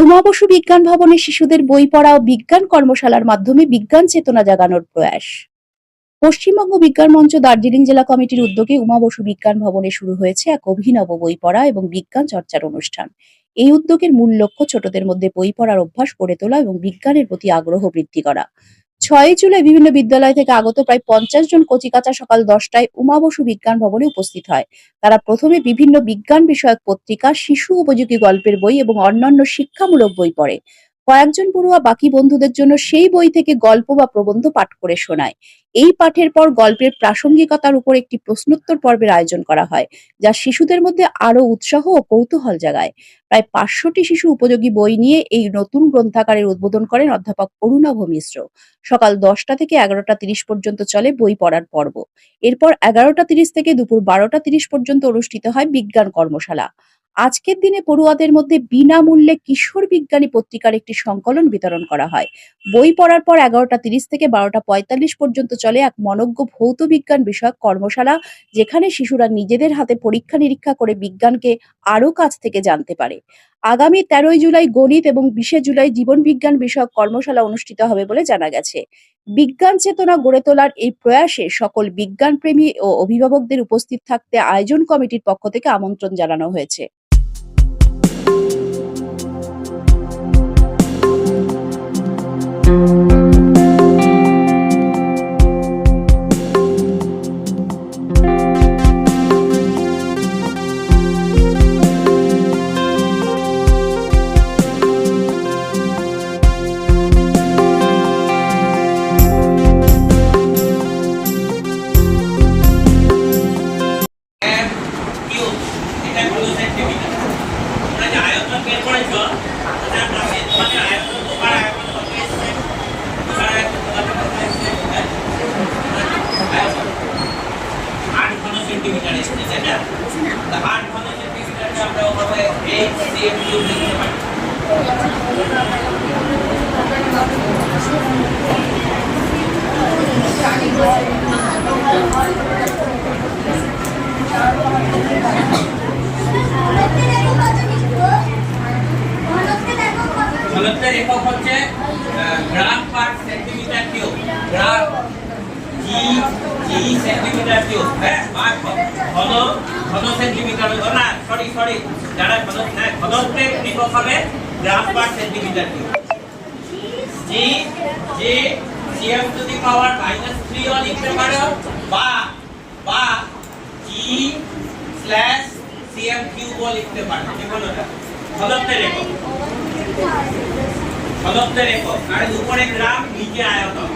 উমা বসু বিজ্ঞান ভবনে শিশুদের বই পড়া ও বিজ্ঞান কর্মশালার মাধ্যমে বিজ্ঞান চেতনা জাগানোর প্রয়াস। পশ্চিমবঙ্গ বিজ্ঞান মঞ্চ দার্জিলিং জেলা কমিটির উদ্যোগে উমা বসু বিজ্ঞান ভবনে শুরু হয়েছে এক অভিনব বই পড়া এবং বিজ্ঞান চর্চার অনুষ্ঠান। এই উদ্যোগের মূল লক্ষ্য ছোটদের মধ্যে বই পড়ার অভ্যাস গড়ে তোলা এবং বিজ্ঞানের প্রতি আগ্রহ বৃদ্ধি করা। ছয় জুলাই বিভিন্ন বিদ্যালয় থেকে আগত প্রায় পঞ্চাশ জন কচিকাচা সকাল দশটায় উমা বসু বিজ্ঞান ভবনে উপস্থিত হয়। তারা প্রথমে বিভিন্ন বিজ্ঞান বিষয়ক পত্রিকা, শিশু উপযোগী গল্পের বই এবং অন্যান্য শিক্ষামূলক বই পড়ে। কয়েকজন পড়ুয়া বাকি বন্ধুদের জন্য সেই বই থেকে গল্প বা প্রবন্ধ পাঠ করে শোনায়। এই পাঠের পর গল্পের প্রাসঙ্গিকতার উপর একটি প্রশ্নোত্তর পর্বের আয়োজন করা হয়, যা শিশুদের মধ্যে আরও উৎসাহ ও কৌতূহল জাগায়। প্রায় পাঁচশোটি শিশু উপযোগী বই নিয়ে এই নতুন গ্রন্থাগারের উদ্বোধন করেন অধ্যাপক অরুণাভ মিশ্র। সকাল দশটা থেকে এগারোটা তিরিশ পর্যন্ত চলে বই পড়ার পর্ব। এরপর এগারোটা তিরিশ থেকে দুপুর বারোটা তিরিশ পর্যন্ত অনুষ্ঠিত হয় বিজ্ঞান কর্মশালা। আজকের দিনে পড়ুয়াদের মধ্যে বিনামূল্যে কিশোর বিজ্ঞানী পত্রিকার একটি সংকলন বিতরণ করা হয়। বই পড়ার পর এগারোটা তিরিশ থেকে বারোটা পঁয়তাল্লিশ পর্যন্ত চলে এক মনজ্ঞ ভৌত বিজ্ঞান বিষয়ক কর্মশালা, যেখানে শিশুরা নিজেদের হাতে পরীক্ষা নিরীক্ষা করে বিজ্ঞানকে আরও কাছ থেকে জানতে পারে। আগামী তেরোই জুলাই গণিত এবং বিশে জুলাই জীবন বিজ্ঞান বিষয়ক কর্মশালা অনুষ্ঠিত হবে বলে জানা গেছে। বিজ্ঞান চেতনা গড়ে তোলার এই প্রয়াসে সকল বিজ্ঞান প্রেমী ও অভিভাবকদের উপস্থিত থাকতে আয়োজন কমিটির পক্ষ থেকে আমন্ত্রণ জানানো হয়েছে। সেন্টিমিটার এসছে তা আট ঘন সেন্টিমিটারকে আমরা ওভাবে এইচ কিউব লিখতে পারি ঘনত্বের একক হচ্ছে gram per centimetre cube. Gram G G centimetre cube. হ্যাঁ আর ঘন ঘন সেন্টিমিটার না সরি সরি যারা ঘন হ্যাঁ ঘনত্বের একক হবে, gram per centimetre cube. G G CM to the power minus three ও লিখতে পারো, বা বা, জি স্ল্যাশ সিএম কিউব লিখতে পারো, যে কোনোটা, ঘনত্বের একক। ঘনত্বের একক আর উপরে গ্রাম নিচে আয়তন।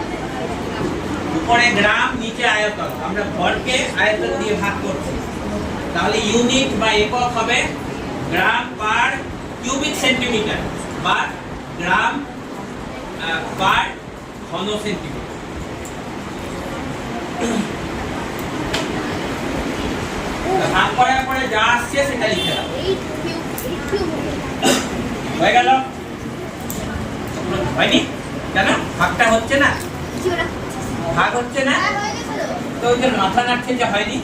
উপরে গ্রাম নিচে আয়তন। আমরা ভরকে আয়তন দিয়ে ভাগ করছি। তাহলে ইউনিট বা একক হবে গ্রাম পার কিউবিক সেন্টিমিটার বা গ্রাম পার ঘন সেন্টিমিটার ভাগ করার পরে যা আসছে সেটা লিখে দাও। হয়ে গেল? হয়নি? কেন? ভাগটা হচ্ছে না? ভাগ হচ্ছে না? তো। ওই যে মাথা নাড়ছে যে হয়নি?